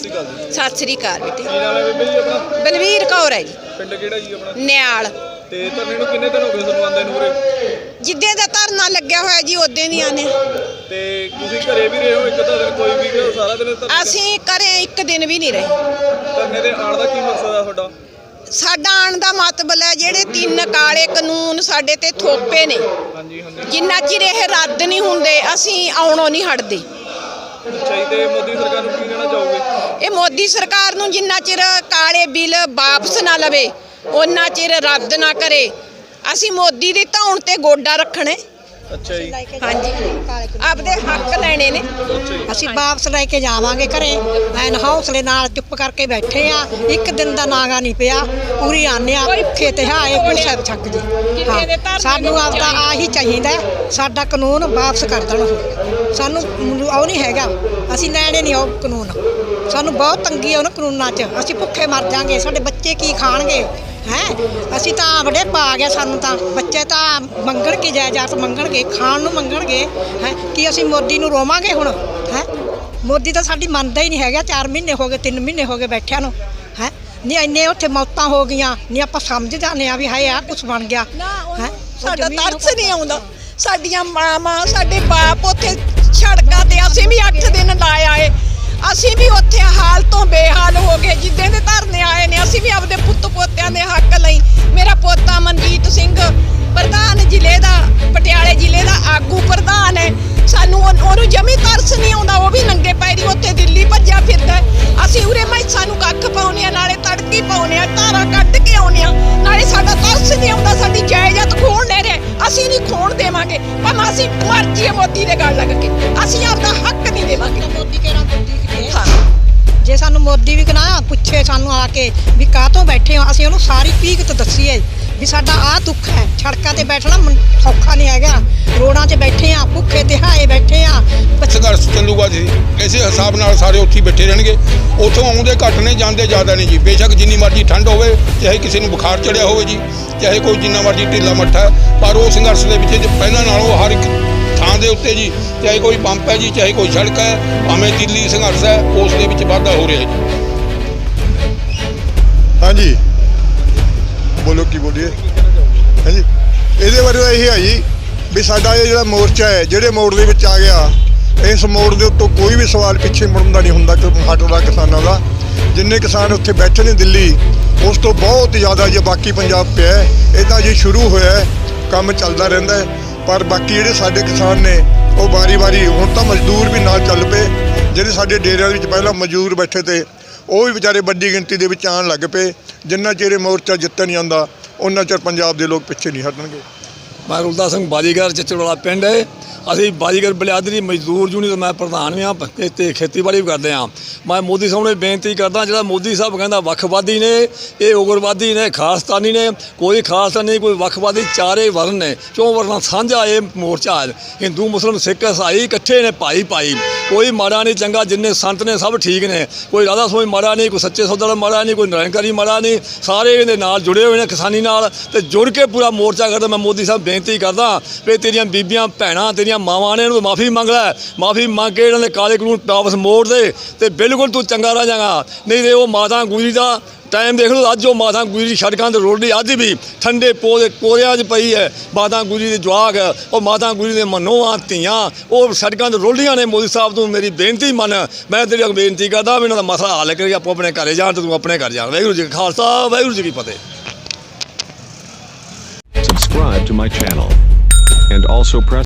ਸ੍ਰੀ ਅਕਾਲ ਬੇਟੇ। ਕੀ ਨਾਮ ਹੈ ਬੀਬੀ ਜੀ ਆਪਣਾ? ਬਲਵੀਰ ਕੌਰ ਹੈ ਜੀ। ਪਿੰਡ ਕਿਹੜਾ ਜੀ ਆਪਣਾ? ਨਿਆਲ। ਤੇ ਧਰਨੇ ਨੂੰ ਕਿੰਨੇ ਦਿਨ ਹੋ ਗਏ ਤੁਹਾਨੂੰ ਆਂਦੇ ਨੂੰ ਉਰੇ? ਜਿੱਦੇ ਦਾ ਧਰਨਾ ਲੱਗਿਆ ਹੋਇਆ ਜੀ ਉਦੋਂ ਦੀਆਂ ਨੇ। ਤੇ ਤੁਸੀਂ ਘਰੇ ਵੀ ਰਹੇ ਹੋ ਇੱਕ ਅੱਧਾ ਦਿਨ ਕੋਈ ਵੀ ਸਾਰਾ ਦਿਨ ਧਰਨੇ ਅਸੀਂ ਕਰੇ ਇੱਕ ਦਿਨ ਵੀ ਨਹੀਂ ਰਹੇ। ਧਰਨੇ ਦੇ ਆਉਣ ਦਾ ਕੀ ਮਕਸਦ ਆ ਤੁਹਾਡਾ? ਸਾਡਾ ਆਣ ਦਾ ਮਤਲਬ ਹੈ ਜਿਹੜੇ ਤਿੰਨ ਕਾਲੇ ਕਾਨੂੰਨ ਸਾਡੇ ਤੇ ਥੋਪੇ ਨੇ। ਹਾਂਜੀ ਹਾਂਜੀ। ਜਿੰਨਾ ਚਿਰ ਇਹ ਰੱਦ ਨਹੀਂ ਹੁੰਦੇ ਅਸੀਂ ਆਉਣੋਂ ਨਹੀਂ ਹਟਦੇ। ਅੱਛਾ ਮੋਦੀ ਸਰਕਾਰ ਨੂੰ ਕੀ ਕਹਿਣਾ ਚਾਹੋਗੇ? ਇਹ ਮੋਦੀ ਸਰਕਾਰ ਨੂੰ ਜਿੰਨਾ ਚਿਰ ਕਾਲੇ ਬਿੱਲ ਵਾਪਸ ਨਾ ਲਵੇ ਉਹਨਾਂ ਚਿਰ ਰੱਦ ਨਾ ਕਰੇ। ਅਸੀਂ ਮੋਦੀ ਦੀ ਧੌਣ ਤੇ ਗੋਡਾ ਰੱਖਣੇ ਅੱਛਾ ਜੀ। ਹਾਂਜੀ। ਆਪਦੇ ਹੱਕ ਲੈਣੇ ਨੇ। ਅਸੀਂ ਵਾਪਸ ਲੈ ਕੇ ਜਾਵਾਂਗੇ ਘਰੇ। ਐਨ ਹੌਸਲੇ ਨਾਲ ਚੁੱਪ ਕਰਕੇ ਬੈਠੇ ਆ। ਇੱਕ ਦਿਨ ਦਾ ਨਾਗਾ ਨਹੀਂ ਪਿਆ। ਪੂਰੀ ਆਨੇ ਆ। ਭੁੱਖੇ ਤੇ ਹਾਏ ਕੁਛ ਛੱਕ ਜੀ। ਕਿਸੇ ਦੇ ਧਰਨੇ ਸਾਨੂੰ ਵਿੱਚ ਆਪਦਾ ਆਹੀ ਚਾਹੀਦਾ ਸਾਡਾ ਕਾਨੂੰਨ ਵਾਪਸ ਕਰ ਦੇਣ ਸਾਨੂੰ ਉਹ ਨਹੀਂ ਹੈਗਾ। ਅਸੀਂ ਲੈਣੇ ਨਹੀਂ ਉਹ ਕਾਨੂੰਨ। ਸਾਨੂੰ ਬਹੁਤ ਤੰਗੀ ਹੈ ਉਹਨਾਂ ਕਾਨੂੰਨਾਂ 'ਚ। ਅਸੀਂ ਭੁੱਖੇ ਮਰ ਜਾਾਂਗੇ। ਸਾਡੇ ਬੱਚੇ ਕੀ ਖਾਣਗੇ? ਹੈ? ਅਸੀਂ ਤਾਂ ਬੜੇ ਪਾ ਗਿਆ ਸਾਨੂੰ ਤਾਂ। ਬੱਚੇ ਤਾਂ ਮੰਗਣ ਕੀ ਜਾਇਦਾਦ ਮੰਗਣਗੇ ਖਾਣ ਨੂੰ ਮੰਗਣਗੇ ਹੈ? ਕੀ ਅਸੀਂ ਮੋਦੀ ਨੂੰ ਰੋਵਾਂਗੇ ਹੁਣ? ਹੈ? ਮੋਦੀ ਤਾਂ ਸਾਡੀ ਮੰਨਦਾ ਹੀ ਨਹੀਂ ਹੈਗਾ 4 ਮਹੀਨੇ ਹੋ ਗਏ 3 ਮਹੀਨੇ ਹੋ ਗਏ ਬੈਠਿਆਂ ਨੂੰ ਹੈ? ਨਹੀਂ ਇੰਨੇ ਉੱਥੇ ਮੌਤਾਂ ਹੋ ਗਈਆਂ ਨਹੀਂ ਆਪਾਂ ਸਮਝ ਜਾਂਦੇ ਆ ਵੀ ਹਾਏ ਆ ਕੁਝ ਬਣ ਗਿਆ ਹੈ? ਸਾਡਾ ਤਰਸ ਨਹੀਂ ਆਉਂਦਾ। ਸਾਡੀਆਂ ਮਾਵਾਂ ਸਾਡੇ ਬਾਪ ਉੱਥੇ ਸੜਕਾਂ ਤੇ ਅਸੀਂ ਵੀ 8 ਦਿਨ ਲਾਏ ਆਏ ਅਸੀਂ ਵੀ ਉੱਥੇ ਹਾਲ ਤੋਂ ਬੇਹਾਲ ਹੋ ਗਏ, ਜਿੱਦਾਂ ਦੇ ਧਰਨੇ ਆਏ ਨੇ, ਅਸੀਂ ਵੀ ਆਪਦੇ ਪੁੱਤ ਪੋਤਿਆਂ ਦੇ ਹੱਕ ਲਈ, ਮੇਰਾ ਪੋਤਾ ਸਾਨੂੰ ਮੋਦੀ ਵੀ ਕਹਣਾ ਪੁੱਛੇ ਸਾਨੂੰ ਆ ਕੇ ਵੀ ਕਾਹਤੋਂ ਬੈਠੇ ਹੋ? ਅਸੀਂ ਉਹਨੂੰ ਸਾਰੀ ਹਕੀਕਤ ਦੱਸੀਏ ਵੀ ਸਾਡਾ ਆਹ ਦੁੱਖ ਹੈ। ਸੜਕਾਂ ਤੇ ਬੈਠਣਾ ਮਨ- ਸੌਖਾ ਨਹੀਂ ਹੈਗਾ। ਰੋਡਾਂ 'ਚ ਬੈਠੇ ਆ ਭੁੱਖੇ ਦਿਹਾਏ ਬੈਠੇ ਆ ਸੰਘਰਸ਼ ਚੱਲੂਗਾ ਜੀ, ਇਸੇ ਹਿਸਾਬ ਨਾਲ ਸਾਰੇ ਉੱਥੇ ਬੈਠੇ ਰਹਿਣਗੇ। ਉੱਥੋਂ ਆਉਂਦੇ ਘੱਟ ਨੇ, ਜਾਂਦੇ ਜ਼ਿਆਦਾ ਨਹੀਂ ਜੀ। ਬੇਸ਼ੱਕ ਜਿੰਨੀ ਮਰਜ਼ੀ ਠੰਡ ਹੋਵੇ, ਚਾਹੇ ਕਿਸੇ ਨੂੰ ਬੁਖਾਰ ਚੜਿਆ ਹੋਵੇ ਜੀ, ਚਾਹੇ ਕੋਈ ਜਿੰਨਾ ਮਰਜ਼ੀ ਢਿੱਲਾ ਮੱਠਾ ਪਰ ਉਹ ਸੰਘਰਸ਼ ਦੇ ਵਿੱਚ ਜੇ, ਪਹਿਲਾਂ ਨਾਲੋਂ ਹਰ ਇੱਕ ਦੇ ਉੱਤੇ ਜੀ, ਚਾਹੇ ਕੋਈ ਪੰਪ ਹੈ ਜੀ, ਚਾਹੇ ਕੋਈ ਸੜਕ ਹੈ, ਭਾਵੇਂ ਦਿੱਲੀ ਸੰਘਰਸ਼ ਹੈ, ਉਸ ਦੇ ਵਿੱਚ ਵਾਧਾ ਹੋ ਰਿਹਾ ਜੀ। ਹਾਂਜੀ। ਬੋਲੋ ਕੀ ਬੋਲੀਏ। ਹਾਂਜੀ। ਇਹਦੇ ਬਾਰੇ ਇਹ ਹੈ ਜੀ ਵੀ ਸਾਡਾ ਇਹ ਜਿਹੜਾ ਮੋਰਚਾ ਹੈ, ਜਿਹੜੇ ਮੋੜ ਦੇ ਵਿੱਚ ਆ ਗਿਆ, ਇਸ ਮੋੜ ਦੇ ਉੱਤੋਂ ਕੋਈ ਵੀ ਸਵਾਲ ਪਿੱਛੇ ਮੁੜਨ ਦਾ ਨਹੀਂ ਹੁੰਦਾ ਕਿ ਹਟਦਾ ਕਿਸਾਨਾਂ ਦਾ। ਜਿੰਨੇ ਕਿਸਾਨ ਉੱਥੇ ਬੈਠੇ ਨੇ ਦਿੱਲੀ, ਉਸ ਤੋਂ ਬਹੁਤ ਜ਼ਿਆਦਾ ਜੇ ਬਾਕੀ ਪੰਜਾਬ ਪਿਆ ਇਹ ਤਾਂ ਜੇ ਸ਼ੁਰੂ ਹੋਇਆ ਕੰਮ ਚੱਲਦਾ ਰਹਿੰਦਾ ਹੈ। ਪਰ ਬਾਕੀ ਜਿਹੜੇ ਸਾਡੇ ਕਿਸਾਨ ਨੇ, ਉਹ ਵਾਰੀ-ਵਾਰੀ ਹੁਣ ਤਾਂ ਮਜ਼ਦੂਰ ਵੀ ਨਾਲ ਚੱਲ ਪਏ। ਜਿਹੜੇ ਸਾਡੇ ਡੇਰਿਆਂ ਵਿੱਚ ਪਹਿਲਾਂ ਮਜ਼ਦੂਰ ਬੈਠੇ ਤੇ, ਉਹ ਵੀ ਵਿਚਾਰੇ ਵੱਡੀ ਗਿਣਤੀ ਦੇ ਵਿੱਚ ਆਉਣ ਲੱਗ ਪਏ। ਜਿੰਨਾ ਚਿਰ ਮੋਰਚਾ ਜਿੱਤਣ ਨਹੀਂ ਆਉਂਦਾ ਉਹਨਾਂ ਚਿਰ ਪੰਜਾਬ ਦੇ ਲੋਕ ਪਿੱਛੇ ਨਹੀਂ ਹਟਣਗੇ। ਮੈਂ ਰੁਲਦਾ ਸਿੰਘ ਬਾਜੀਗਰ ਚਚੜਵਾਲਾ ਪਿੰਡ ਹੈ। ਅਸੀਂ ਬਾਜੀਗਰ ਬਲਿਆਦਰੀ ਮਜ਼ਦੂਰ ਯੂਨੀਅਨ ਮੈਂ ਪ੍ਰਧਾਨ ਵੀ ਹਾਂ ਪ- ਤੇ ਖੇਤੀਬਾੜੀ ਵੀ ਕਰਦੇ ਹਾਂ। ਮੈਂ ਮੋਦੀ ਸਾਹਿਬ ਨੂੰ ਬੇਨਤੀ ਕਰਦਾ, ਜਿਹੜਾ ਮੋਦੀ ਸਾਹਿਬ ਕਹਿੰਦਾ ਵੱਖਵਾਦੀ ਨੇ, ਇਹ ਉਗਰਵਾਦੀ ਨੇ, ਖਾਲਸਤਾਨੀ ਨੇ, ਕੋਈ ਖਾਲਸਾ ਨਹੀਂ, ਕੋਈ ਵੱਖਵਾਦੀ, ਚਾਰੇ ਵਰਨ ਨੇ। ਚੋਂ ਵਰਨਾਂ ਸਾਂਝਾ ਇਹ ਮੋਰਚਾ ਹੈ। ਹਿੰਦੂ, ਮੁਸਲਮ, ਸਿੱਖ, ਇਸਾਈ ਇਕੱਠੇ ਨੇ ਭਾਈ ਭਾਈ। ਕੋਈ ਮਾੜਾ ਨਹੀਂ, ਚੰਗਾ, ਜਿੰਨੇ ਸੰਤ ਨੇ ਸਭ ਠੀਕ ਨੇ। ਕੋਈ ਰਾਧਾ ਸੋਈ ਮਾੜਾ ਨਹੀਂ, ਕੋਈ ਸੱਚੇ ਸੌਦਾ ਮਾੜਾ ਨਹੀਂ, ਕੋਈ ਨਿਰੰਕਾਰੀ ਮਾੜਾ ਨਹੀਂ। ਸਾਰੇ ਇਹਦੇ ਨਾਲ ਜੁੜੇ ਹੋਏ ਨੇ ਕਿਸਾਨੀ ਨਾਲ, ਤੇ ਜੁੜ ਕੇ ਪੂਰਾ ਮੋਰਚਾ ਕਰਦਾ। ਮੈਂ ਮੋਦੀ ਸਾਹਿਬ ਬੇਨਤੀ ਕਰਦਾ ਵੀ ਤੇਰੀਆਂ ਬੀਬੀਆਂ, ਭੈਣਾਂ, ਤੇਰੀਆਂ ਮਾਵਾਂ ਨੇ ਇਹਨੂੰ ਮਾਫੀ ਮੰਗ ਲੈ, ਮਾਫੀ ਮੰਗ ਕੇ ਇਹਨਾਂ ਦੇ ਕਾਲੇ ਕਾਨੂੰਨ ਵਾਪਸ ਮੋੜ ਦੇ ਤੇ ਬਿਲਕੁਲ ਤੂੰ ਚੰਗਾ ਰਹਿ ਜਾਗਾ ਨਹੀਂ ਤੇ ਉਹ ਮਾਤਾ ਗੁਜਰੀ ਦਾ ਟਾਈਮ ਦੇਖ ਲਓ, ਅੱਜ ਉਹ ਮਾਤਾ ਗੁਜਰੀ ਸੜਕਾਂ ਤੇ ਰੋਡਦੀ ਅੱਜ ਵੀ ਠੰਡੇ ਪੋਦੇ ਕੋਰਿਆਂ 'ਚ ਪਈ ਹੈ। ਮਾਤਾ ਗੁਜਰੀ ਦੇ ਜਵਾਕ, ਉਹ ਮਾਤਾ ਗੁਜਰੀ ਦੇ ਮਨੋਆਂ, ਧੀਆਂ, ਉਹ ਸੜਕਾਂ ਤੇ ਰੋਲਦੀਆਂ ਨੇ। ਮੋਦੀ ਸਾਹਿਬ, ਤੋਂ ਮੇਰੀ ਬੇਨਤੀ ਮੰਨ। ਮੈਂ ਤੇਰੀ ਬੇਨਤੀ ਕਰਦਾ ਵੀ ਇਹਨਾਂ ਦਾ ਮਸਲਾ ਹੱਲ ਕਰੀ ਆਪੋ ਆਪਣੇ ਘਰੇ ਜਾਣ ਤੇ ਤੂੰ ਆਪਣੇ ਘਰ ਜਾਣ। ਵਾਹਿਗੁਰੂ ਜੀ ਕਾ ਖਾਲਸਾ, ਵਾਹਿਗੁਰੂ ਜੀ ਕੀ ਫਤਿਹ। Subscribe to my channel. And also press